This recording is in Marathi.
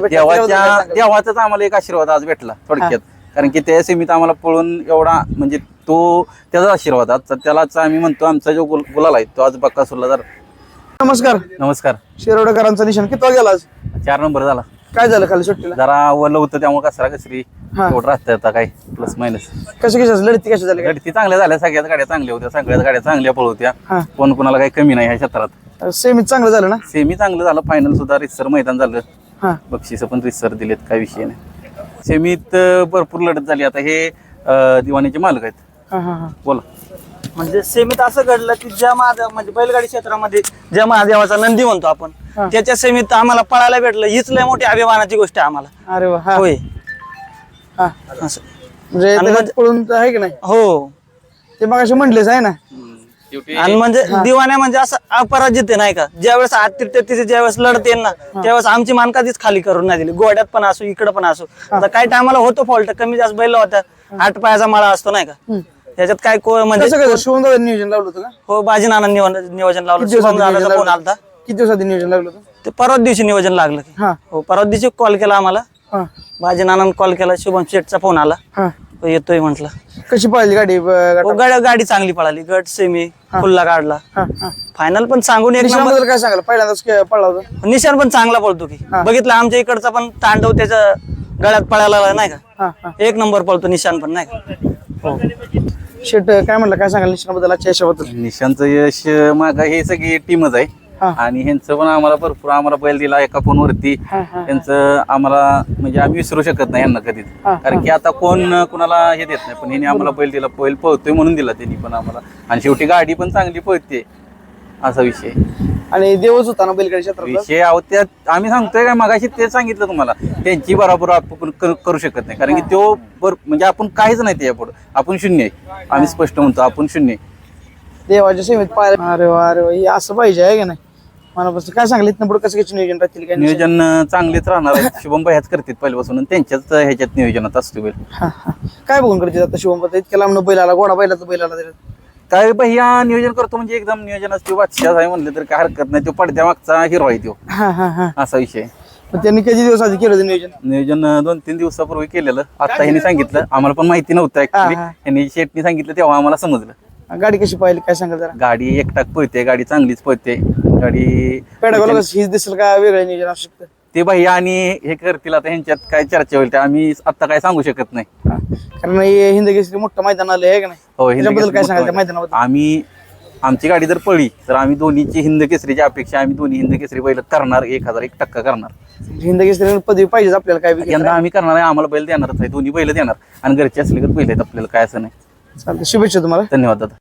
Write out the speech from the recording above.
देवाच्या देवाचाच आम्हाला एक आशीर्वाद आज भेटला थोडक्यात. कारण की त्या सीमित आम्हाला पळून एवढा म्हणजे तो त्याचा आशीर्वाद आज. त्यालाच आम्ही म्हणतो आमचा जो गुल- गुलाल आहे तो आज बक्कासूरला जर नमस्कार. नमस्कार. शिरोडकरांचा निशाण किती गेला आज? चार नंबर झाला. काय झालं खाली सुट्टीला? जरा ओलं होतं त्यामुळे कसरी. एवढं राहतं आता काय प्लस मायनस कशा कशा लढती कशा झाल्या गडती चांगल्या झाल्या सगळ्याच गाड्या चांगल्या होत्या सगळ्याच गाड्या चांगल्या पळवत्या कोण कोणाला काही कमी नाही ह्या क्षेत्रात. सेमीत चांगलं झालं ना? सेमी चांगलं झालं फायनल सुद्धा रिसर मैदान झालं. हा. बक्षीस पण रिसर दिलेत काय विषय नाही. सेमीत भरपूर लढत झाली. आता हे अं, दिवाणीचे मालक आहेत. हा हा हा. बोला. म्हणजे सेमीत असं घडलं की ज्या महादेव म्हणजे बैलगाडी क्षेत्रामध्ये ज्या महादेवाचा नंदी म्हणतो आपण हा. त्याच्या सेमीत आम्हाला पळायला भेटलं. हीच लय मोठी अभिमानाची गोष्ट आहे आम्हाला. अरे वा हा. होय. हा. असं. म्हणजे आणि त्याच्यात म्हणजे- पळून तर आहे की नाही? हो. ते मग असे म्हटलेच आहे ना. आणि म्हणजे दिवाण्या म्हणजे असं अपराजित आहे नाही का? ज्यावेळेस आत्तीर तिथे ज्यावेळेस लढते ना त्यावेळेस आमची मान कधीच खाली करून नाही दिली. गोड्यात पण असो इकडं पण असो. आता काही टायमाला होतो फॉल्ट कमी जास्त बैल होता आठ पायाचा माळा असतो नाही का. त्याच्यात काय को म्हणजे नियोजन लावलं होतं का? हो बाजी नाना नियोजन लावलं किती दिवसात शुभम दादाचा नियोजन फोन लावलं? आलता? किती दिवसात नियोजन लागलं होतं? ते परवा दिवशी नियोजन लागलं की. हा. हो परवा दिवशी कॉल केला आम्हाला. हा. बाजी नानानं कॉल केला शुभम शेठचा फोन आला. हा. येतोय म्हटलं. कशी पळाली गाडी ब- हो गाडी? गाडी गाडी चांगली पळाली गट सेमी खुल्ला काढला. हा हा. फायनल पण सांगून एक नंबर काय सांगाल पहिल्यांदाच के- पळला होता. निशाण पण चांगला पळतो की. बघितलं आमच्या इकडचा पण तांडव त्याच्या गळ्यात पळायला नाही का? हा हा. एक नंबर पळतो निशाण पण नाही का? हो. शेट काय म्हणलं काय सांगाल निशाणाबद्दल आजच्या यशाबद्दल? यश माग हे सगळी टीमच आहे. आणि ह्यांचं पण आम्हाला भरपूर आम्हाला बैल दिला एका फोनवरती. हा, हा. त्यांचं आम्हाला म्हणजे आम्ही विसरू शकत नाही यांना कधीच. कारण की आता कोण कुणाला हे देत नाही पण ह्याने आम्हाला बैल दिला बैल पळतोय म्हणून दिला त्यांनी पण आम्हाला. आणि शेवटी गाडी पण चांगली पळते असा विषय. आणि देवच होता ना बैलगाडी क्षेत्रात विषय अहो आम्ही सांगतोय काय मगाशी ते सांगितलं तुम्हाला. त्यांची बरोबर आपण कर- शकत नाही. कारण की तो बर म्हणजे आपण काहीच नाही त्यापुढे आपण शून्य आहे. आम्ही स्पष्ट म्हणतो आपण शून्य देवाच्या सेवेत पाहिलं अरे वा अरे वा असं पाहिजे आहे का नाही? मनापासून काय सांगलं इथनं पुढे कसं कसं नियोजन राहतील काय? नियोजन नियोजन चांगलेच राहणार आहे शुभम ह्याच करतात पहिल्यापासून आणि त्यांच्याच ह्याच्यात नियोजनात असतो बैल. हा, हा. काय बघून करते आता शिवम इतक्या लांब बैल आला गोडा बैलाचा बैल आला त्याच्यात. काय भैया नियोजन करतो म्हणजे एकदम नियोजनात तो बादशाह आहे म्हणलं तर काय हरकत नाही तो पडद्या मागचा हिरो आहे तो. हा हा हा. असा विषय आहे. मग त्यांनी किती दिवस आधी केलं होतं नियोजन? नियोजन अं, दोन तीन दिवसापूर्वी केलेलं. आता ह्यांनी सांगितलं. आम्हाला पण माहिती नव्हतं ऍक्च्युली हा, हा. यांनी शेटनी सांगितलं तेव्हा आम्हाला समजलं. गाडी कशी पाहिली? काय सांगाल जरा? गाडी एकटाक पळते गाडी चांगलीच पळते. गाडी पेडा कसं हीच दिसेल का? वेगळं नियोजन असू शकतं. ते भैया आणि हे करतील आता ह्यांच्यात काय चर्चा होईल ते आम्ही आता काय सांगू शकत नाही. कारण हे हिंद केसरी मोठं मैदान आलं आहे का नाही? हो हिंद त्याच्याबद्दल काय मोठं मैदानाबद्दल? आम्ही आमची गाडी जर पळली तर आम्ही दोन्हीची हिंद केसरीची अपेक्षा आम्ही दोन्ही हिंद केसरी बैल करणार एक हजार एक टक्का करणार. हिंद केसरी पदवी पाहिजेच आपल्याला काय बी यंदा आम्ही करणार आहे आम्हाला बैल देणारच आहे. दोन्ही बैल देणार. आणि घरचे असले तर बैल आहेत आपल्याला काय असं नाही. चालतं शुभेच्छा तुम्हाला. धन्यवाद दादा.